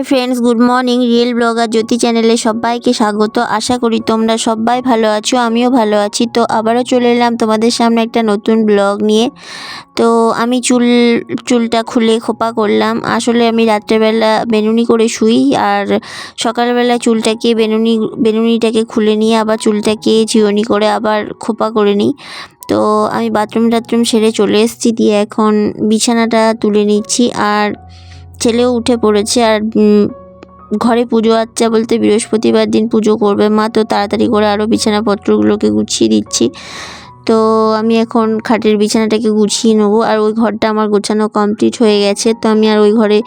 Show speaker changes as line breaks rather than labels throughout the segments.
Hi friends good morning real blogger Jyoti চ্যানেলে সবাইকে স্বাগত। আশা করি তোমরা সবাই ভালো আছো, আমিও ভালো আছি। তো আবারও চলে এলাম তোমাদের সামনে একটা নতুন ব্লগ নিয়ে। তো আমি চুল, চুলটা খুলে খোপা করলাম। আসলে আমি রাত্রেবেলা বেনুনি করে শুই আর সকালবেলা চুলটাকে বেনুনি, বেনুনিটাকে খুলে নিয়ে আবার চুলটাকে চিরনি করে আবার খোপা করে নিই। তো আমি বাথরুম টাথরুম সেরে চলে এসেছি, দিয়ে এখন বিছানাটা তুলে নিচ্ছি। আর ছেলেও উঠে পড়েছে আর ঘরে পুজো আচ্চা বলতে বৃহস্পতিবার দিন পুজো করবে। মা তো তাড়াতাড়ি করে আরও বিছানাপত্রগুলোকে গুছিয়ে দিচ্ছি। তো আমি এখন খাটের বিছানাটাকে গুছিয়ে নেব আর ওই ঘরটা আমার গোছানো কমপ্লিট হয়ে গেছে। তো আমি আর ওই ঘরে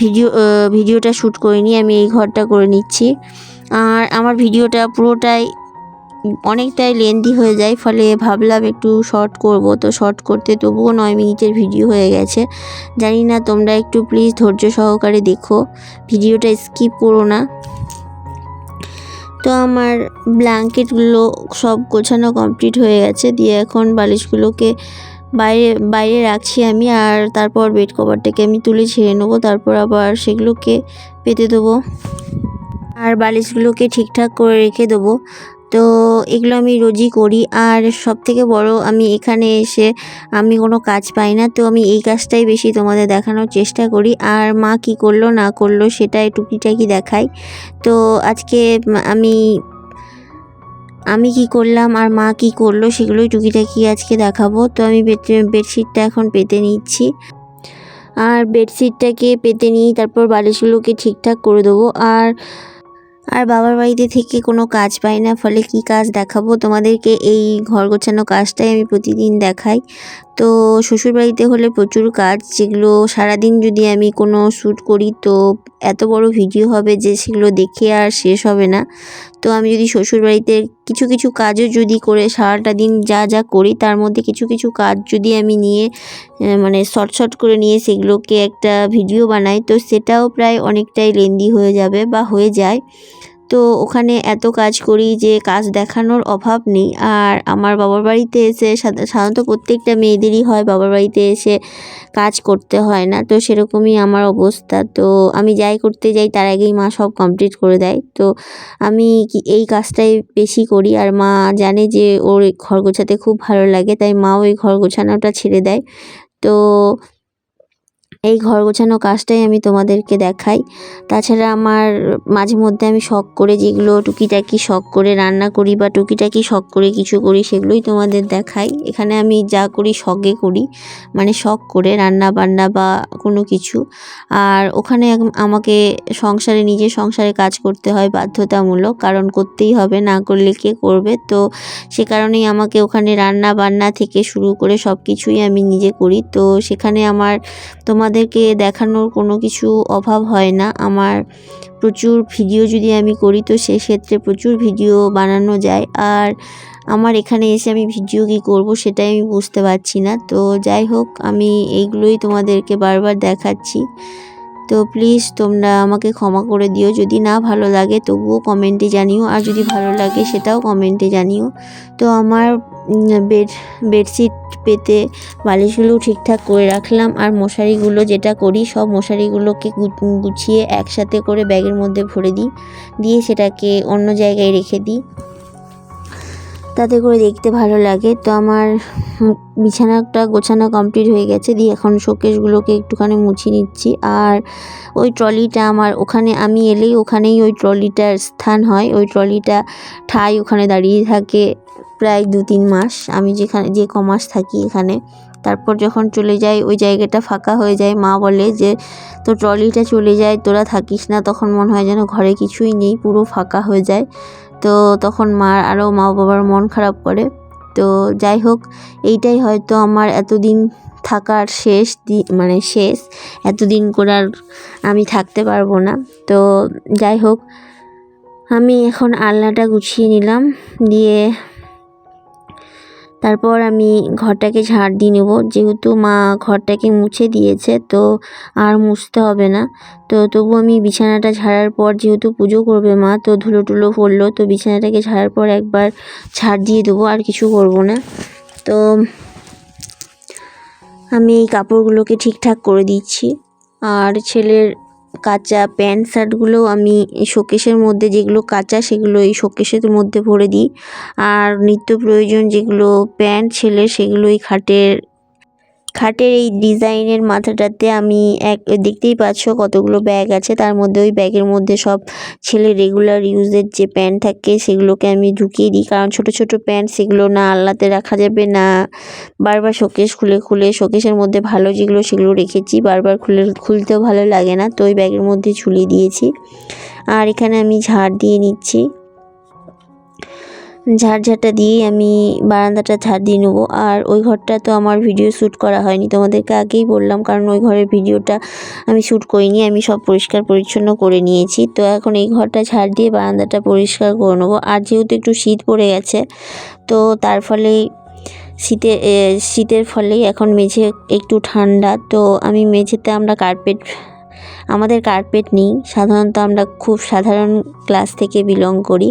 ভিডিও ভিডিওটা শ্যুট করিনি, আমি এই ঘরটা করে নিচ্ছি। আর আমার ভিডিওটা পুরোটাই অনেকটাই লেন্দি হয়ে যায়, ফলে ভাবলাম একটু শর্ট করব। তো শর্ট করতে তবুও নয় মিনিটের ভিডিও হয়ে গেছে। জানি না, তোমরা একটু প্লিজ ধৈর্য সহকারে দেখো। ভিডিওটা স্কিপ করো না। তো আমার ব্ল্যাঙ্কেটগুলো সব গোছানো কমপ্লিট হয়ে গেছে। দিয়ে এখন বালিশগুলোকে বাইরে বাইরে রাখছি আমি, আর তারপর বেড কভারটাকে আমি তুলে ছেড়ে নেব। তারপর আবার সেগুলোকে পেতে দেবো। আর বালিশগুলোকে ঠিকঠাক করে রেখে দেবো। তো এগুলো আমি রোজই করি। আর সব থেকে বড় আমি এখানে এসে আমি কোনো কাজ পাই না, তো আমি এই কাজটাই বেশি তোমাদের দেখানোর চেষ্টা করি। আর মা কি করল না করল সেটাই টুকিটাকি দেখাই। তো আজকে আমি আমি কি করলাম আর মা কি করল সেগুলোই টুকিটাকি আজকে দেখাবো। তো আমি বেডশিটটা এখন পেতে নিচ্ছি। আর বেডশিটটাকে পেতে নিই তারপর বালিশগুলোকে ঠিকঠাক করে দেবো। আর আর বাবার বাড়িতে থেকে কোনো কাজ পাই না, ফলে কি কাজ দেখাবো? তোমাদেরকে এই ঘর গোছানো কাজটাই আমি প্রতিদিন দেখাই। তো শ্বশুর বাড়িতে হলে প্রচুর কাজ, যেগুলো সারাদিন যদি আমি কোনো শ্যুট করি, তো এত বড় ভিডিও হবে যে সেগুলো দেখে আর শেষ হবে না। তো আমি যদি শ্বশুরবাড়িতে কিছু কিছু কাজও যদি করে সারাটা দিন যা যা করি, তার মধ্যে কিছু কিছু কাজ যদি আমি নিয়ে মানে শর্ট শর্ট করে নিয়ে সেগুলোকে একটা ভিডিও বানাই, তো সেটাও প্রায় অনেকটাই লেন্দি হয়ে যাবে বা হয়ে যায়। তো ওখানে এত কাজ করি যে কাজ দেখানোর অভাব নেই। আর আমার বাবার বাড়িতে এসে সাধা- সাধারণত প্রত্যেকটা মেয়েদেরই হয় বাবার বাড়িতে এসে কাজ করতে হয় না। তো সেরকমই আমার অবস্থা। তো আমি যাই করতে যাই তার আগেই মা সব কমপ্লিট করে দেয়। তো আমি এই কাজটাই বেশি করি। আর মা জানে যে ওর ঘর গোছাতে খুব ভালো লাগে, তাই মাও এই ঘর গোছানোটা ছেড়ে দেয়। তো এই ঘর গোছানো কাজটাই আমি তোমাদেরকে দেখাই। তাছাড়া আমার মাঝে মধ্যে আমি শখ করে যেগুলো টুকিটাকি শখ করে রান্না করি বা টুকিটাকি শখ করে কিছু করি, সেগুলোই তোমাদের দেখাই। এখানে আমি যা করি শখে করি মানে শখ করে রান্না বান্না বা কোনো কিছু। আর ওখানে আমাকে সংসারে নিজে সংসারে কাজ করতে হয় বাধ্যতামূলক, কারণ করতেই হবে, না করলে কে করবে? তো সে কারণেই আমাকে ওখানে রান্না বান্না থেকে শুরু করে সব কিছুই আমি নিজে করি। তো সেখানে আমার তোমাদেরকে দেখানোর কোনো কিছু অভাব হয় না। আমার প্রচুর ভিডিও যদি আমি করি, তো সেক্ষেত্রে প্রচুর ভিডিও বানানো যায়। আর আমার এখানে এসে আমি ভিডিও কি করব সেটাই আমি বুঝতে পারছি না। তো যাই হোক, আমি এইগুলোই তোমাদেরকে বারবার দেখাচ্ছি। তো প্লিজ তোমরা আমাকে ক্ষমা করে দিও। যদি না ভালো লাগে তবুও কমেন্টে জানিও। আর যদি ভালো লাগে সেটাও কমেন্টে জানিও। তো আমার বেড বেডশিট পেতে বালিশগুলোও ঠিকঠাক করে রাখলাম। আর মশারিগুলো যেটা করি, সব মশারিগুলোকে গুছিয়ে একসাথে করে ব্যাগের মধ্যে ভরে দিই। দিয়ে সেটাকে অন্য জায়গায় রেখে দিই। তাতে করে দেখতে ভালো লাগে। তো আমার বিছানাটা গোছানো কমপ্লিট হয়ে গেছে। দিয়ে এখন শোকেসগুলোকে একটুখানি মুছে নিচ্ছি। আর ওই ট্রলিটা আমার ওখানে, আমি এলেই ওখানেই ওই ট্রলিটার স্থান হয়। ওই ট্রলিটা ঠাই ওখানে দাঁড়িয়ে থাকে প্রায় দু তিন মাস। আমি যেখানে, যে ক মাস থাকি এখানে। তারপর যখন চলে যাই, ওই জায়গাটা ফাঁকা হয়ে যায়। মা বলে যে, তো ট্রলিটা চলে যায়, তোরা থাকিস না। তখন মনে হয় যেন ঘরে কিছুই নেই, পুরো ফাঁকা হয়ে যায়। তো তখন মার আরও মা বাবার মন খারাপ করে। তো যাই হোক, এইটাই হয়তো আমার এতদিন থাকার শেষ দি মানে শেষ। এতদিন করার আমি থাকতে পারব না। তো যাই হোক, আমি এখন আলনাটা গুছিয়ে নিলাম। দিয়ে তারপর আমি ঘরটাকে ঝাড় দিয়ে নেব। যেহেতু মা ঘরটাকে মুছে দিয়েছে, তো আর মুছতে হবে না। তো তবু আমি বিছানাটা ঝাড়ার পর যেহেতু পুজো করবে মা, তো ধুলো টুলো পড়ল, তো বিছানাটাকে ঝাড়ার পর একবার ঝাড় দিয়ে দেবো, আর কিছু করব না। তো আমি এই কাপড়গুলোকে ঠিকঠাক করে দিচ্ছি। আর ছেলের কাঁচা প্যান্ট শার্টগুলো আমি শোকেসের মধ্যে যেগুলো কাঁচা সেগুলো এই শোকেসের মধ্যে ভরে দিই। আর নিত্য প্রয়োজন যেগুলো প্যান্ট, ছেলের সেগুলোই খাটের খাটের এই ডিজাইনের মাথাটাতে আমি এক, দেখতেই পাচ্ছ কতগুলো ব্যাগ আছে। তার মধ্যে ওই ব্যাগের মধ্যে সব ছেলে রেগুলার ইউজের যে প্যান্ট থাকে সেগুলোকে আমি ঢুকিয়ে দিই। কারণ ছোট ছোট প্যান্ট সেগুলো না আল্লাতে রাখা যাবে না। বারবার শোকেস খুলে খুলে শোকেসের মধ্যে ভালো যেগুলো সেগুলো রেখেছি। বারবার খুলে, খুলতেও ভালো লাগে না। তো ওই ব্যাগের মধ্যে ঝুলিয়ে দিয়েছি। আর এখানে আমি ঝাড় দিয়ে নিচ্ছি। ঝাড়ঝাড়টা দিয়েই আমি বারান্দাটা ঝাড় দিয়ে নেব। আর ওই ঘরটা তো আমার ভিডিও শ্যুট করা হয়নি। তোমাদেরকে আগেই বললাম, কারণ ওই ঘরের ভিডিওটা আমি শ্যুট করিনি, আমি সব পরিষ্কার পরিচ্ছন্ন করে নিয়েছি। তো এখন এই ঘরটা ঝাড় দিয়ে বারান্দাটা পরিষ্কার করে নেব। আর যেহেতু একটু শীত পড়ে গেছে, তো তার ফলে শীতে শীতের ফলেই এখন মেঝে একটু ঠান্ডা। তো আমি মেঝেতে আমরা কার্পেট, আমাদের কার্পেট নেই। সাধারণত আমরা খুব সাধারণ ক্লাস থেকে বিলং করি।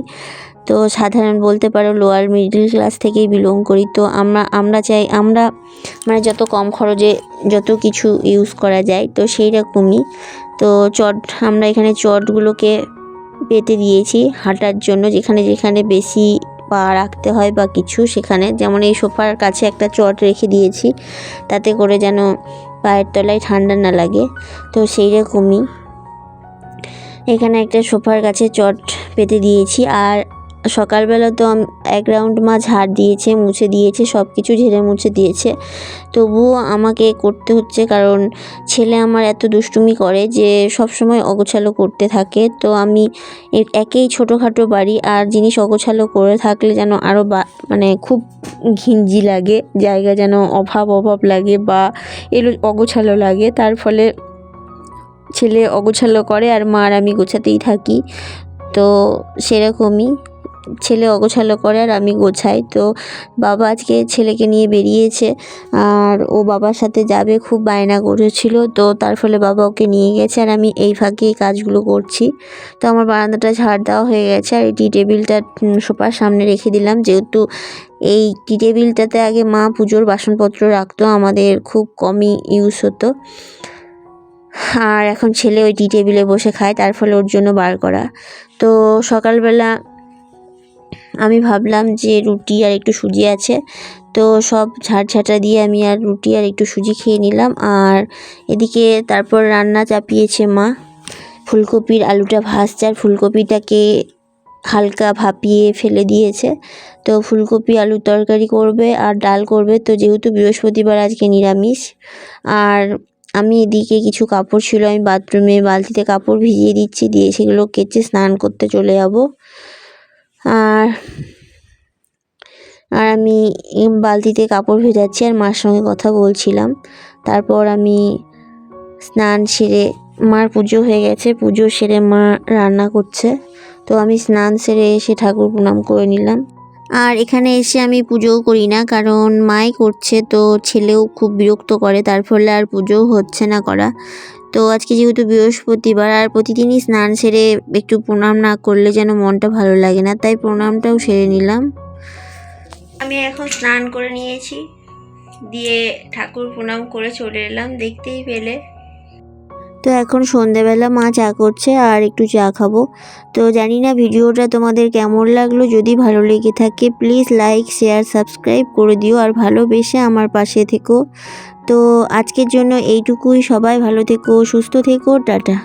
তো সাধারণ বলতে পারো লোয়ার মিডল ক্লাস থেকেই বিলং করি। তো আমরা আমরা চাই, আমরা মানে যত কম খরচে যত কিছু ইউজ করা যায়, তো সেই রকমই তো চট, আমরা এখানে চটগুলোকে পেতে দিয়েছি হাঁটার জন্য, যেখানে যেখানে বেশি পা রাখতে হয় বা কিছু সেখানে। যেমন এই সোফার কাছে একটা চট রেখে দিয়েছি, তাতে করে যেন পায়ের তলায় ঠান্ডা না লাগে। তো সেই রকমই এখানে একটা সোফার কাছে চট পেতে দিয়েছি, আর সকালবেলা তো এক রাউন্ড মা ঝাড় দিয়েছে, মুছে দিয়েছে সব কিছু ঝেড়ে মুছে দিয়েছে। তবুও আমাকে করতে হচ্ছে কারণ ছেলে আমার এত দুষ্টুমি করে যে সব সময় অগোছালো করতে থাকে। তো আমি একেই ছোটোখাটো বাড়ি, আর জিনিস অগোছালো করে থাকলে যেন আরও মানে খুব ঘিঞ্জি লাগে, জায়গা যেন অভাব অভাব লাগে বা এলো অগোছালো লাগে। তার ফলে ছেলে অগোছালো করে আর মা আর আমি গোছাতেই থাকি। তো সেরকমই ছেলে অগোছালো করে আর আমি গোছাই। তো বাবা আজকে ছেলেকে নিয়ে বেরিয়েছে আর ও বাবার সাথে যাবে, খুব বায়না করেছিল। তো তার ফলে বাবা ওকে নিয়ে গেছে আর আমি এই ফাঁকে এই কাজগুলো করছি। তো আমার বারান্দাটা ঝাড় দেওয়া হয়ে গেছে আর এই টি টেবিলটা সোফার সামনে রেখে দিলাম। যেহেতু এই টি টেবিলটাতে আগে মা পুজোর বাসনপত্র রাখতো, আমাদের খুব কমই ইউজ হতো। আর এখন ছেলে ওই টি টেবিলে বসে খায়, তার ফলে ওর জন্য বার করা। তো সকালবেলা আমি ভাবলাম যে রুটি আর একটু সুজি আছে। তো সব ঝাড়ঝাঁটা দিয়ে আমি আর রুটি আর একটু সুজি খেয়ে নিলাম। আর এদিকে তারপর রান্না চাপিয়েছে মা। ফুলকপির আলুটা ভাজছে আর ফুলকপিটাকে হালকা ভাপিয়ে ফেলে দিয়েছে। তো ফুলকপি আলুর তরকারি করবে আর ডাল করবে। তো যেহেতু বৃহস্পতিবার, আজকে নিরামিষ। আর আমি এদিকে কিছু কাপড় ছিল, আমি বাথরুমে বালতিতে কাপড় ভিজিয়ে দিচ্ছি। দিয়ে সেগুলো কেচে স্নান করতে চলে যাব। আর আর আমি বালতিতে কাপড় ভেজাচ্ছি আর মার সঙ্গে কথা বলছিলাম। তারপর আমি স্নান সেরে, মার পুজো হয়ে গেছে, পুজো সেরে মা রান্না করছে। তো আমি স্নান সেরে এসে ঠাকুর প্রণাম করে নিলাম। আর এখানে এসে আমি পুজোও করি না, কারণ মাই করছে, তো ছেলেও খুব বিরক্ত করে, তার ফলে আর পুজোও হচ্ছে না করা। তো আজকে যেহেতু বৃহস্পতিবার আর প্রতিদিনই স্নান সেরে একটু প্রণাম না করলে যেন মনটা ভালো লাগে না তাই প্রণামটাও সেরে নিলাম। আমি এখন স্নান করে নিয়েছি দিয়ে ঠাকুর প্রণাম করে চলে এলাম দেখতেই পেলে। তো এখন সন্ধেবেলা মা চা করছে আর একটু চা খাব। তো জানি না ভিডিওটা তোমাদের কেমন লাগল যদি ভালো লেগে থাকে প্লিজ লাইক শেয়ার সাবস্ক্রাইব করে দিও আর ভালোবেসে আমার পাশে থেকো। তো আজকের জন্য এইটুকুই। সবাই ভালো থেকো সুস্থ থেকো টাটা।